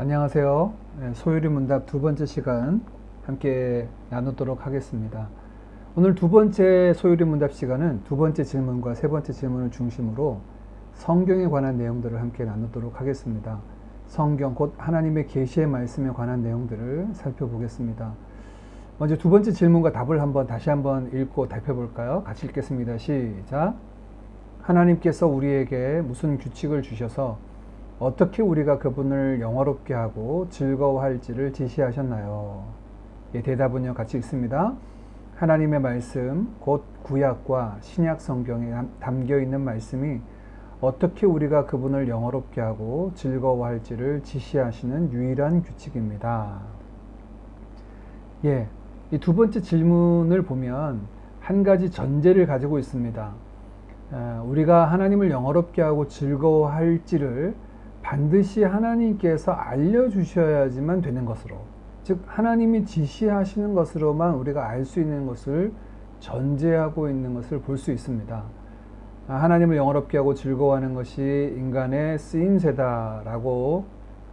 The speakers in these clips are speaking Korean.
안녕하세요. 네, 소요리 문답 두 번째 시간 함께 나누도록 하겠습니다. 오늘 두 번째 소요리 문답 시간은 두 번째 질문과 세 번째 질문을 중심으로 성경에 관한 내용들을 함께 나누도록 하겠습니다. 성경 곧 하나님의 계시의 말씀에 관한 내용들을 살펴보겠습니다. 먼저 두 번째 질문과 답을 한번 다시 한번 읽고 답해 볼까요? 같이 읽겠습니다. 시작. 하나님께서 우리에게 무슨 규칙을 주셔서 어떻게 우리가 그분을 영화롭게 하고 즐거워할지를 지시하셨나요? 예, 대답은요, 같이 읽습니다. 하나님의 말씀, 곧 구약과 신약 성경에 담겨 있는 말씀이 어떻게 우리가 그분을 영화롭게 하고 즐거워할지를 지시하시는 유일한 규칙입니다. 예, 이 두 번째 질문을 보면 한 가지 전제를 가지고 있습니다. 우리가 하나님을 영화롭게 하고 즐거워할지를 반드시 하나님께서 알려주셔야지만 되는 것으로, 즉, 하나님이 지시하시는 것으로만 우리가 알 수 있는 것을 전제하고 있는 것을 볼 수 있습니다. 아, 하나님을 영화롭게 하고 즐거워하는 것이 인간의 쓰임새다라고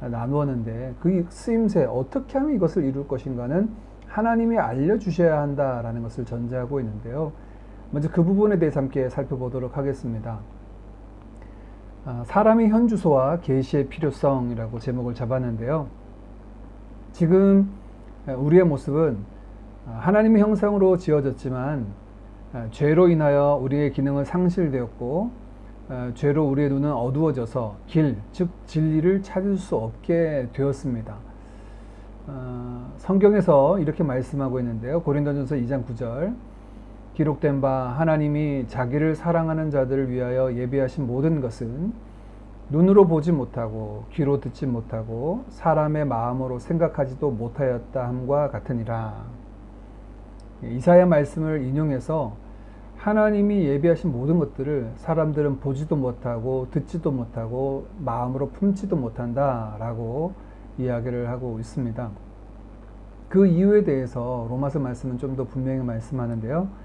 나누었는데 그 쓰임새 어떻게 하면 이것을 이룰 것인가는 하나님이 알려주셔야 한다라는 것을 전제하고 있는데요. 먼저 그 부분에 대해서 함께 살펴보도록 하겠습니다. 아, 사람의 현 주소와 계시의 필요성이라고 제목을 잡았는데요. 지금 우리의 모습은 하나님의 형상으로 지어졌지만 죄로 인하여 우리의 기능은 상실되었고 죄로 우리의 눈은 어두워져서 길, 즉 진리를 찾을 수 없게 되었습니다. 어, 성경에서 이렇게 말씀하고 있는데요. 고린도전서 2장 9절 기록된 바 하나님이 자기를 사랑하는 자들을 위하여 예비하신 모든 것은 눈으로 보지 못하고 귀로 듣지 못하고 사람의 마음으로 생각하지도 못하였다 함과 같으니라. 이사야 말씀을 인용해서 하나님이 예비하신 모든 것들을 사람들은 보지도 못하고 듣지도 못하고 마음으로 품지도 못한다라고 이야기를 하고 있습니다. 그 이유에 대해서 로마서 말씀은 좀 더 분명히 말씀하는데요.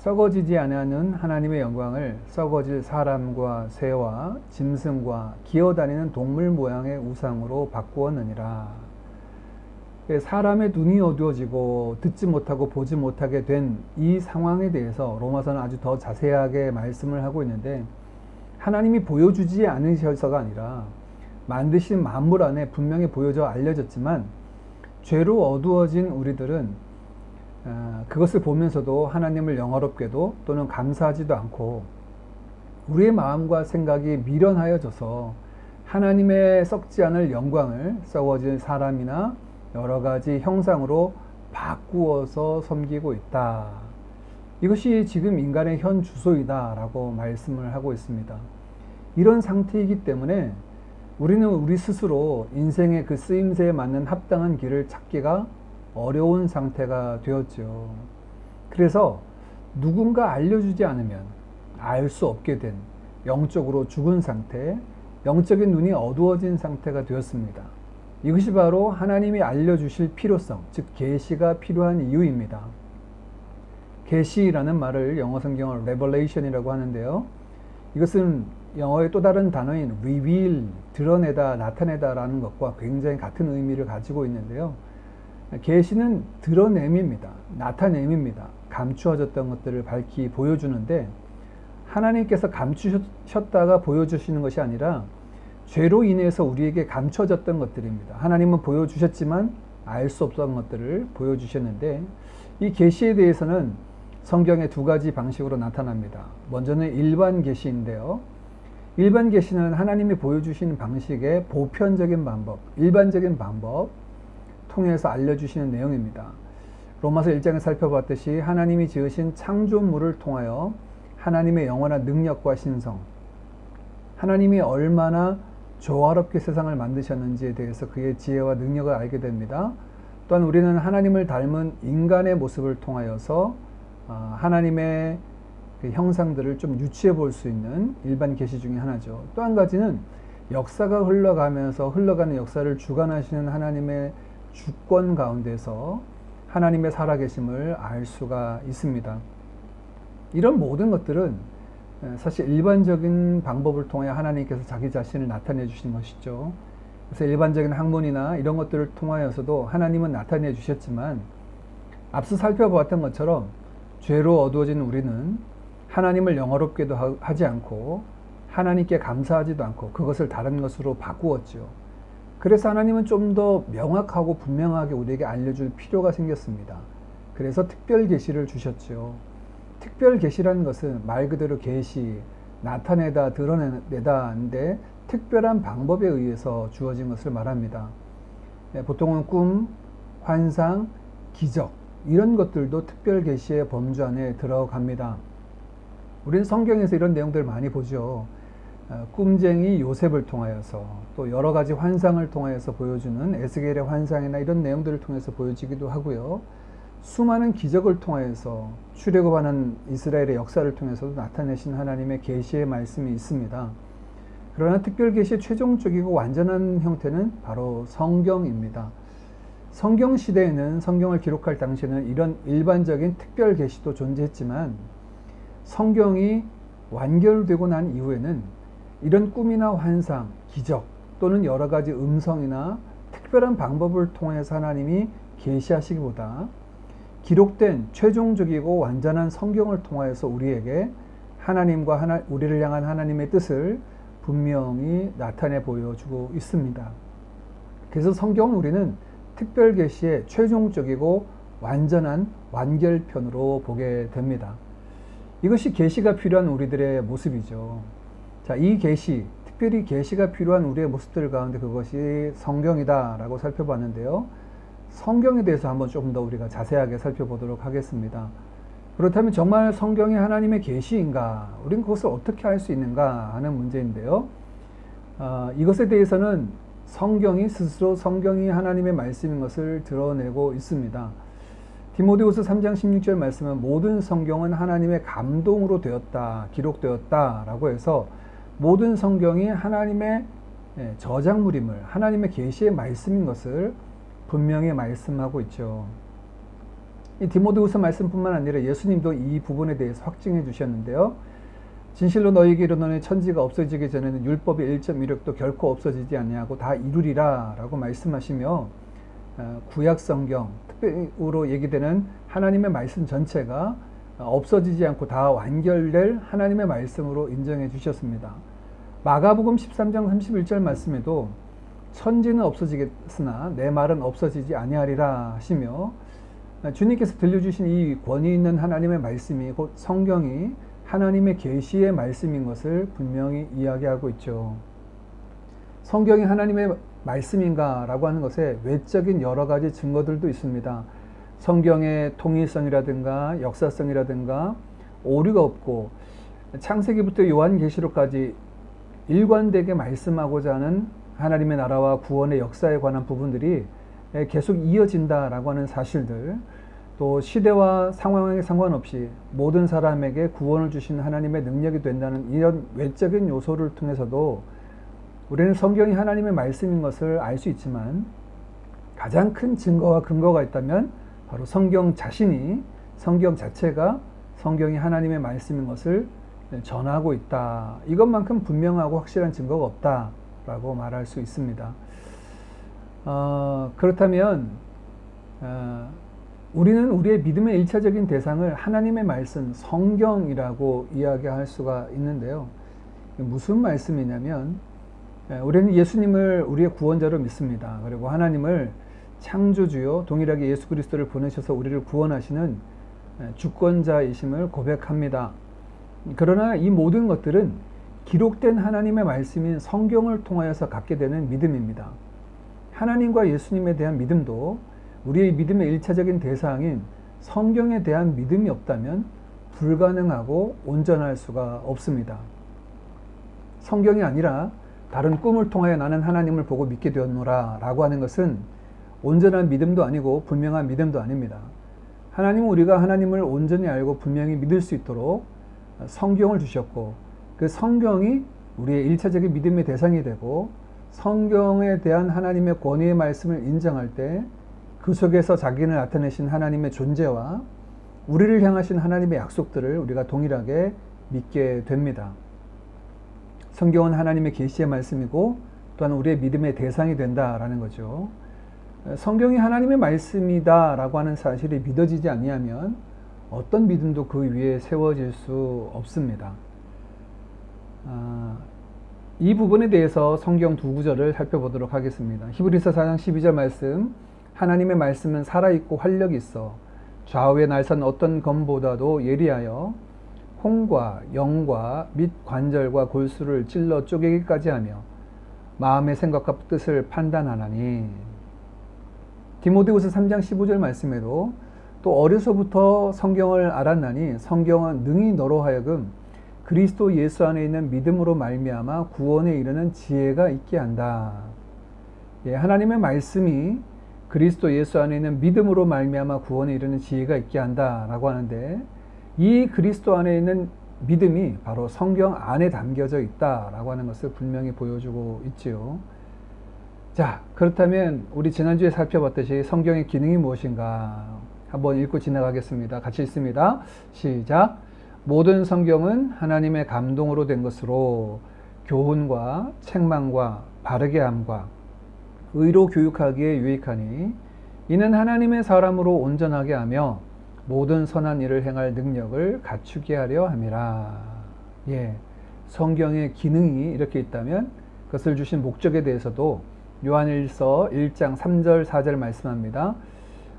썩어지지 않는 하나님의 영광을 썩어질 사람과 새와 짐승과 기어다니는 동물 모양의 우상으로 바꾸었느니라. 사람의 눈이 어두워지고 듣지 못하고 보지 못하게 된 이 상황에 대해서 로마서는 아주 더 자세하게 말씀을 하고 있는데 하나님이 보여주지 않으셔서가 아니라 만드신 만물 안에 분명히 보여져 알려졌지만 죄로 어두워진 우리들은 아, 그것을 보면서도 하나님을 영화롭게도 또는 감사하지도 않고 우리의 마음과 생각이 미련하여져서 하나님의 썩지 않을 영광을 썩어진 사람이나 여러 가지 형상으로 바꾸어서 섬기고 있다. 이것이 지금 인간의 현 주소이다라고 말씀을 하고 있습니다. 이런 상태이기 때문에 우리는 우리 스스로 인생의 그 쓰임새에 맞는 합당한 길을 찾기가 어려운 상태가 되었죠. 그래서 누군가 알려주지 않으면 알 수 없게 된 영적으로 죽은 상태, 영적인 눈이 어두워진 상태가 되었습니다. 이것이 바로 하나님이 알려주실 필요성, 즉 계시가 필요한 이유입니다. 계시라는 말을 영어 성경을 revelation이라고 하는데요. 이것은 영어의 또 다른 단어인 reveal, 드러내다, 나타내다라는 것과 굉장히 같은 의미를 가지고 있는데요. 계시는 드러냄입니다. 나타냄입니다. 감추어졌던 것들을 밝히 보여주는데 하나님께서 감추셨다가 보여주시는 것이 아니라 죄로 인해서 우리에게 감춰졌던 것들입니다. 하나님은 보여주셨지만 알 수 없었던 것들을 보여주셨는데 이 계시에 대해서는 성경의 두 가지 방식으로 나타납니다. 먼저는 일반 계시인데요. 일반 계시는 하나님이 보여주시는 방식의 보편적인 방법, 일반적인 방법, 통해서 알려주시는 내용입니다. 로마서 1장에 살펴봤듯이 하나님이 지으신 창조물을 통하여 하나님의 영원한 능력과 신성, 하나님이 얼마나 조화롭게 세상을 만드셨는지에 대해서 그의 지혜와 능력을 알게 됩니다. 또한 우리는 하나님을 닮은 인간의 모습을 통하여서 어, 하나님의 그 형상들을 좀 유추해 볼 수 있는 일반 계시 중에 하나죠. 또 한 가지는 역사가 흘러가면서 흘러가는 역사를 주관하시는 하나님의 주권 가운데서 하나님의 살아계심을 알 수가 있습니다. 이런 모든 것들은 사실 일반적인 방법을 통해 하나님께서 자기 자신을 나타내 주신 것이죠. 그래서 일반적인 학문이나 이런 것들을 통하여서도 하나님은 나타내 주셨지만 앞서 살펴보았던 것처럼 죄로 어두워진 우리는 하나님을 영어롭게도 하지 않고 하나님께 감사하지도 않고 그것을 다른 것으로 바꾸었죠. 그래서 하나님은 좀 더 명확하고 분명하게 우리에게 알려줄 필요가 생겼습니다. 그래서 특별 계시를 주셨죠. 특별 계시라는 것은 말 그대로 계시, 나타내다, 드러내다인데 특별한 방법에 의해서 주어진 것을 말합니다. 네, 보통은 꿈, 환상, 기적 이런 것들도 특별 계시의 범주 안에 들어갑니다. 우리는 성경에서 이런 내용들을 많이 보죠. 어, 꿈쟁이 요셉을 통하여서 또 여러 가지 환상을 통하여서 보여주는 에스겔의 환상이나 이런 내용들을 통해서 보여지기도 하고요. 수많은 기적을 통하여서 출애굽하는 이스라엘의 역사를 통해서도 나타내신 하나님의 계시의 말씀이 있습니다. 그러나 특별 계시의 최종적이고 완전한 형태는 바로 성경입니다. 성경 시대에는 성경을 기록할 당시에는 이런 일반적인 특별 계시도 존재했지만 성경이 완결되고 난 이후에는 이런 꿈이나 환상, 기적 또는 여러 가지 음성이나 특별한 방법을 통해서 하나님이 계시하시기보다 기록된 최종적이고 완전한 성경을 통하여서 우리에게 하나님과 하나, 우리를 향한 하나님의 뜻을 분명히 나타내 보여주고 있습니다. 그래서 성경은 우리는 특별 계시의 최종적이고 완전한 완결편으로 보게 됩니다. 이것이 계시가 필요한 우리들의 모습이죠. 자, 이 계시, 특별히 계시가 필요한 우리의 모습들 가운데 그것이 성경이다라고 살펴봤는데요. 성경에 대해서 한번 조금 더 우리가 자세하게 살펴보도록 하겠습니다. 그렇다면 정말 성경이 하나님의 계시인가? 우리는 그것을 어떻게 알 수 있는가 하는 문제인데요. 어, 이것에 대해서는 성경이 스스로 성경이 하나님의 말씀인 것을 드러내고 있습니다. 디모데후서 3장 16절 말씀은 모든 성경은 하나님의 감동으로 되었다, 기록되었다라고 해서 모든 성경이 하나님의 예, 저작물임을 하나님의 계시의 말씀인 것을 분명히 말씀하고 있죠. 이 디모데후서 말씀뿐만 아니라 예수님도 이 부분에 대해서 확증해 주셨는데요. 진실로 너희에게 이르노니 천지가 없어지기 전에는 율법의 1.16도 결코 없어지지 아니하고 다 이루리라라고 말씀하시며 어, 구약 성경 특별히로 얘기되는 하나님의 말씀 전체가 없어지지 않고 다 완결될 하나님의 말씀으로 인정해 주셨습니다. 마가복음 13장 31절 말씀에도 천지는 없어지겠으나 내 말은 없어지지 아니하리라 하시며 주님께서 들려주신 이 권위 있는 하나님의 말씀이 곧 성경이 하나님의 계시의 말씀인 것을 분명히 이야기하고 있죠. 성경이 하나님의 말씀인가라고 하는 것에 외적인 여러 가지 증거들도 있습니다. 성경의 통일성이라든가 역사성이라든가 오류가 없고 창세기부터 요한계시록까지 일관되게 말씀하고자 하는 하나님의 나라와 구원의 역사에 관한 부분들이 계속 이어진다라고 하는 사실들, 또 시대와 상황에 상관없이 모든 사람에게 구원을 주신 하나님의 능력이 된다는 이런 외적인 요소를 통해서도 우리는 성경이 하나님의 말씀인 것을 알 수 있지만 가장 큰 증거와 근거가 있다면 바로 성경 자신이 성경 자체가 성경이 하나님의 말씀인 것을 전하고 있다. 이것만큼 분명하고 확실한 증거가 없다라고 말할 수 있습니다. 어, 그렇다면 어, 우리는 우리의 믿음의 일차적인 대상을 하나님의 말씀, 성경이라고 이야기할 수가 있는데요. 무슨 말씀이냐면 우리는 예수님을 우리의 구원자로 믿습니다. 그리고 하나님을 창조주요 동일하게 예수 그리스도를 보내셔서 우리를 구원하시는 주권자이심을 고백합니다. 그러나 이 모든 것들은 기록된 하나님의 말씀인 성경을 통하여서 갖게 되는 믿음입니다. 하나님과 예수님에 대한 믿음도 우리의 믿음의 일차적인 대상인 성경에 대한 믿음이 없다면 불가능하고 온전할 수가 없습니다. 성경이 아니라 다른 꿈을 통하여 나는 하나님을 보고 믿게 되었노라 라고 하는 것은 온전한 믿음도 아니고 분명한 믿음도 아닙니다. 하나님은 우리가 하나님을 온전히 알고 분명히 믿을 수 있도록 성경을 주셨고 그 성경이 우리의 일차적인 믿음의 대상이 되고 성경에 대한 하나님의 권위의 말씀을 인정할 때 그 속에서 자기를 나타내신 하나님의 존재와 우리를 향하신 하나님의 약속들을 우리가 동일하게 믿게 됩니다. 성경은 하나님의 계시의 말씀이고 또한 우리의 믿음의 대상이 된다라는 거죠. 성경이 하나님의 말씀이다라고 하는 사실이 믿어지지 아니하면 어떤 믿음도 그 위에 세워질 수 없습니다. 아, 이 부분에 대해서 성경 두 구절을 살펴보도록 하겠습니다. 히브리서 4장 12절 말씀 하나님의 말씀은 살아있고 활력이 있어 좌우의 날선 어떤 검보다도 예리하여 홍과 영과 및 관절과 골수를 찔러 쪼개기까지 하며 마음의 생각과 뜻을 판단하나니 디모데후서 3장 15절 말씀에도 또 어려서부터 성경을 알았나니 성경은 능히 너로 하여금 그리스도 예수 안에 있는 믿음으로 말미암아 구원에 이르는 지혜가 있게 한다. 예, 하나님의 말씀이 그리스도 예수 안에 있는 믿음으로 말미암아 구원에 이르는 지혜가 있게 한다라고 하는데 이 그리스도 안에 있는 믿음이 바로 성경 안에 담겨져 있다라고 하는 것을 분명히 보여주고 있지요. 자, 그렇다면 우리 지난주에 살펴봤듯이 성경의 기능이 무엇인가 한번 읽고 지나가겠습니다. 같이 읽습니다. 시작. 모든 성경은 하나님의 감동으로 된 것으로 교훈과 책망과 바르게 함과 의로 교육하기에 유익하니 이는 하나님의 사람으로 온전하게 하며 모든 선한 일을 행할 능력을 갖추게 하려 함이라. 예. 성경의 기능이 이렇게 있다면 그것을 주신 목적에 대해서도 요한일서 1장 3절 4절 말씀합니다.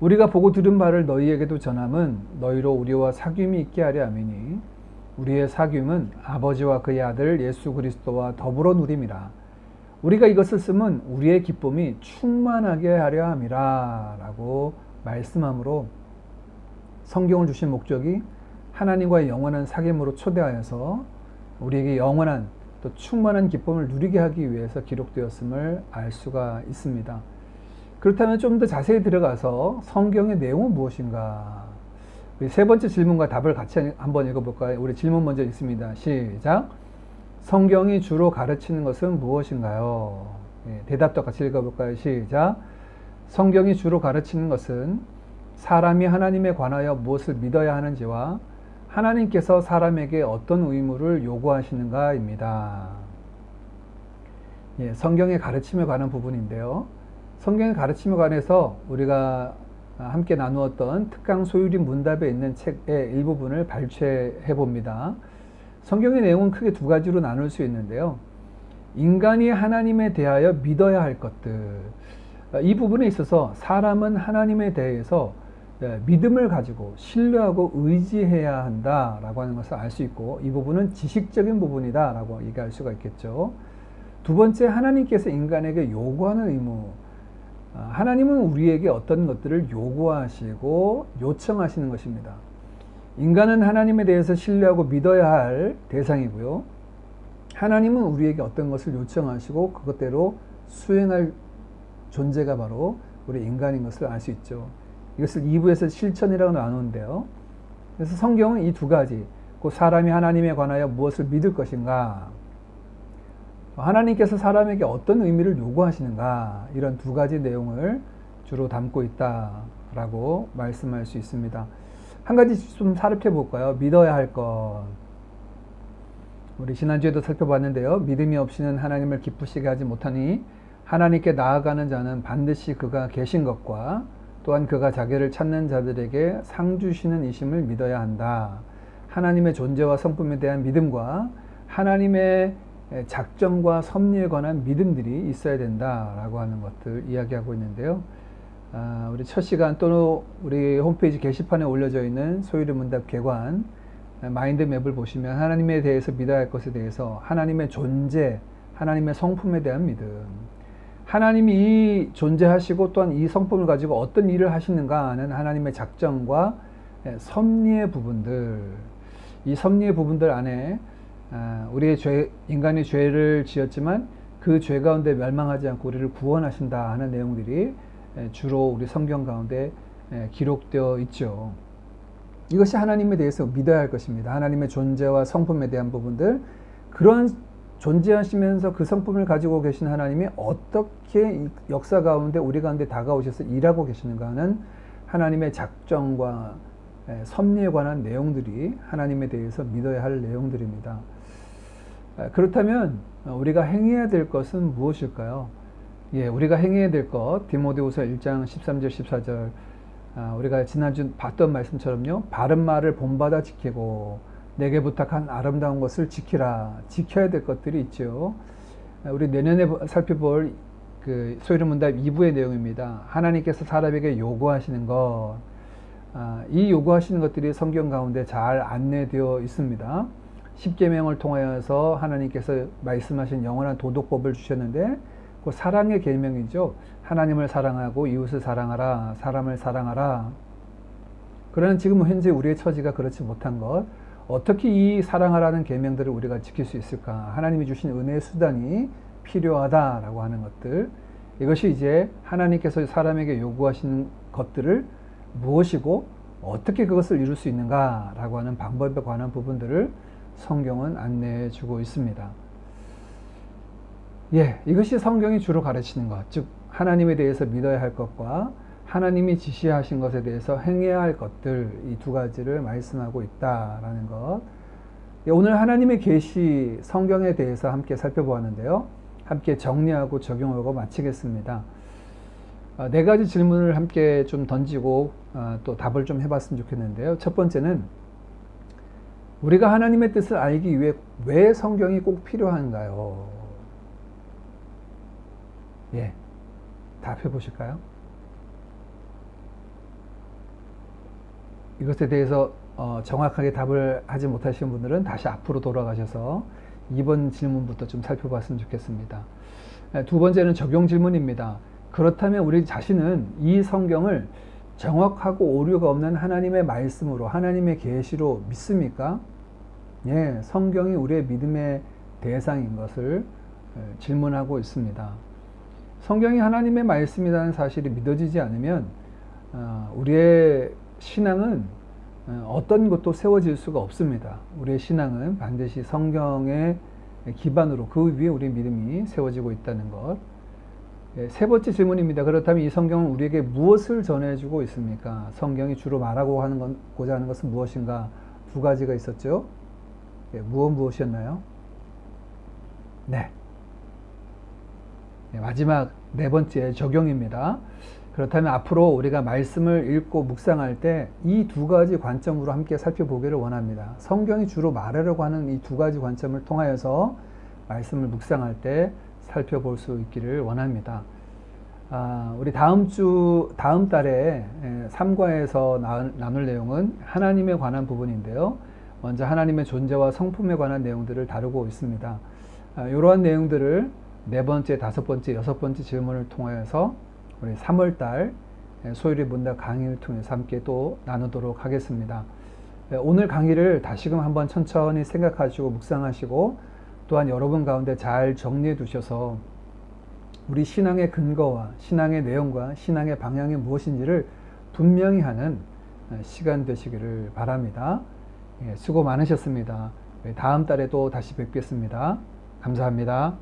우리가 보고 들은 바를 너희에게도 전함은 너희로 우리와 사귐이 있게 하려 함이니 우리의 사귐은 아버지와 그의 아들 예수 그리스도와 더불어 누림이라. 우리가 이것을 쓰면 우리의 기쁨이 충만하게 하려 함이라 라고 말씀하므로 성경을 주신 목적이 하나님과의 영원한 사귐으로 초대하여서 우리에게 영원한 또 충만한 기쁨을 누리게 하기 위해서 기록되었음을 알 수가 있습니다. 그렇다면 좀 더 자세히 들어가서 성경의 내용은 무엇인가? 세 번째 질문과 답을 같이 한번 읽어볼까요? 우리 질문 먼저 읽습니다. 시작. 성경이 주로 가르치는 것은 무엇인가요? 예, 대답도 같이 읽어볼까요? 시작. 성경이 주로 가르치는 것은 사람이 하나님에 관하여 무엇을 믿어야 하는지와 하나님께서 사람에게 어떤 의무를 요구하시는가입니다. 예, 성경의 가르침에 관한 부분인데요. 성경의 가르침에 관해서 우리가 함께 나누었던 특강 소유린 문답에 있는 책의 일부분을 발췌해 봅니다. 성경의 내용은 크게 두 가지로 나눌 수 있는데요. 인간이 하나님에 대하여 믿어야 할 것들. 이 부분에 있어서 사람은 하나님에 대해서 예, 믿음을 가지고 신뢰하고 의지해야 한다라고 하는 것을 알 수 있고 이 부분은 지식적인 부분이다라고 얘기할 수가 있겠죠. 두 번째 하나님께서 인간에게 요구하는 의무 아, 하나님은 우리에게 어떤 것들을 요구하시고 요청하시는 것입니다. 인간은 하나님에 대해서 신뢰하고 믿어야 할 대상이고요. 하나님은 우리에게 어떤 것을 요청하시고 그것대로 수행할 존재가 바로 우리 인간인 것을 알 수 있죠. 이것을 2부에서 실천이라고 나누는데요. 그래서 성경은 이 두 가지, 그 사람이 하나님에 관하여 무엇을 믿을 것인가, 하나님께서 사람에게 어떤 의미를 요구하시는가, 이런 두 가지 내용을 주로 담고 있다라고 말씀할 수 있습니다. 한 가지 좀 살펴 볼까요? 믿어야 할 것. 우리 지난주에도 살펴봤는데요. 믿음이 없이는 하나님을 기쁘시게 하지 못하니 하나님께 나아가는 자는 반드시 그가 계신 것과 또한 그가 자기를 찾는 자들에게 상 주시는 이심을 믿어야 한다. 하나님의 존재와 성품에 대한 믿음과 하나님의 작정과 섭리에 관한 믿음들이 있어야 된다라고 하는 것들 이야기하고 있는데요. 아, 우리 첫 시간 또는 우리 홈페이지 게시판에 올려져 있는 소유리 문답 개관 마인드맵을 보시면 하나님에 대해서 믿어야 할 것에 대해서 하나님의 존재, 하나님의 성품에 대한 믿음, 하나님이 존재하시고 또한 이 성품을 가지고 어떤 일을 하시는가 하는 하나님의 작정과 예, 섭리의 부분들, 이 섭리의 부분들 안에 아, 우리의 죄, 인간의 죄를 지었지만 그 죄 가운데 멸망하지 않고 우리를 구원하신다 하는 내용들이 에, 주로 우리 성경 가운데 에, 기록되어 있죠. 이것이 하나님에 대해서 믿어야 할 것입니다. 하나님의 존재와 성품에 대한 부분들 그런 존재하시면서 그 성품을 가지고 계신 하나님이 어떻게 이 역사 가운데 우리 가운데 다가오셔서 일하고 계시는가 하는 하나님의 작정과 에, 섭리에 관한 내용들이 하나님에 대해서 믿어야 할 내용들입니다. 아, 그렇다면 어, 우리가 행해야 될 것은 무엇일까요? 예, 우리가 행해야 될 것, 디모데후서 1장 13절 14절 아, 우리가 지난주 봤던 말씀처럼요. 바른 말을 본받아 지키고 내게 부탁한 아름다운 것을 지키라. 지켜야 될 것들이 있죠. 아, 우리 내년에 보- 살펴볼 그 소유를 문답 2부의 내용입니다. 하나님께서 사람에게 요구하시는 것. 아, 이 요구하시는 것들이 성경 가운데 잘 안내되어 있습니다. 십계명을 통하여서 하나님께서 말씀하신 영원한 도덕법을 주셨는데 그 사랑의 계명이죠. 하나님을 사랑하고 이웃을 사랑하라, 사람을 사랑하라. 그러나 지금 현재 우리의 처지가 그렇지 못한 것, 어떻게 이 사랑하라는 계명들을 우리가 지킬 수 있을까? 하나님이 주신 은혜의 수단이 필요하다라고 하는 것들. 이것이 이제 하나님께서 사람에게 요구하시는 것들을 무엇이고 어떻게 그것을 이룰 수 있는가라고 하는 방법에 관한 부분들을 성경은 안내해 주고 있습니다. 예, 이것이 성경이 주로 가르치는 것, 즉 하나님에 대해서 믿어야 할 것과 하나님이 지시하신 것에 대해서 행해야 할 것들 이 두 가지를 말씀하고 있다라는 것. 예, 오늘 하나님의 계시 성경에 대해서 함께 살펴보았는데요. 함께 정리하고 적용하고 마치겠습니다. 아, 네 가지 질문을 함께 좀 던지고 아, 또 답을 좀 해봤으면 좋겠는데요. 첫 번째는 우리가 하나님의 뜻을 알기 위해 왜 성경이 꼭 필요한가요? 예, 답해 보실까요? 이것에 대해서 어, 정확하게 답을 하지 못하신 분들은 다시 앞으로 돌아가셔서 2번 질문부터 좀 살펴봤으면 좋겠습니다. 네, 두 번째는 적용 질문입니다. 그렇다면 우리 자신은 이 성경을 정확하고 오류가 없는 하나님의 말씀으로 하나님의 계시로 믿습니까? 예, 성경이 우리의 믿음의 대상인 것을 예, 질문하고 있습니다. 성경이 하나님의 말씀이라는 사실이 믿어지지 않으면 어, 우리의 신앙은 어, 어떤 것도 세워질 수가 없습니다. 우리의 신앙은 반드시 성경의 기반으로 그 위에 우리의 믿음이 세워지고 있다는 것. 예, 세 번째 질문입니다. 그렇다면 이 성경은 우리에게 무엇을 전해주고 있습니까? 성경이 주로 말하고 하는 건, 고자 하는 것은 무엇인가? 두 가지가 있었죠. 예, 무엇 무엇이었나요? 네. 네, 마지막 네 번째 적용입니다. 그렇다면 앞으로 우리가 말씀을 읽고 묵상할 때 이 두 가지 관점으로 함께 살펴보기를 원합니다. 성경이 주로 말하려고 하는 이 두 가지 관점을 통하여서 말씀을 묵상할 때 살펴볼 수 있기를 원합니다. 아, 우리 다음 주, 다음 달에 3과에서 나눌 내용은 하나님에 관한 부분인데요. 먼저 하나님의 존재와 성품에 관한 내용들을 다루고 있습니다. 아, 이러한 내용들을 네 번째, 다섯 번째, 여섯 번째 질문을 통하여서 우리 3월 달 소율의 문답 강의를 통해서 함께 또 나누도록 하겠습니다. 오늘 강의를 다시금 한번 천천히 생각하시고 묵상하시고 또한 여러분 가운데 잘 정리해 두셔서 우리 신앙의 근거와 신앙의 내용과 신앙의 방향이 무엇인지를 분명히 하는 시간 되시기를 바랍니다. 예, 수고 많으셨습니다. 다음 달에 또 다시 뵙겠습니다. 감사합니다.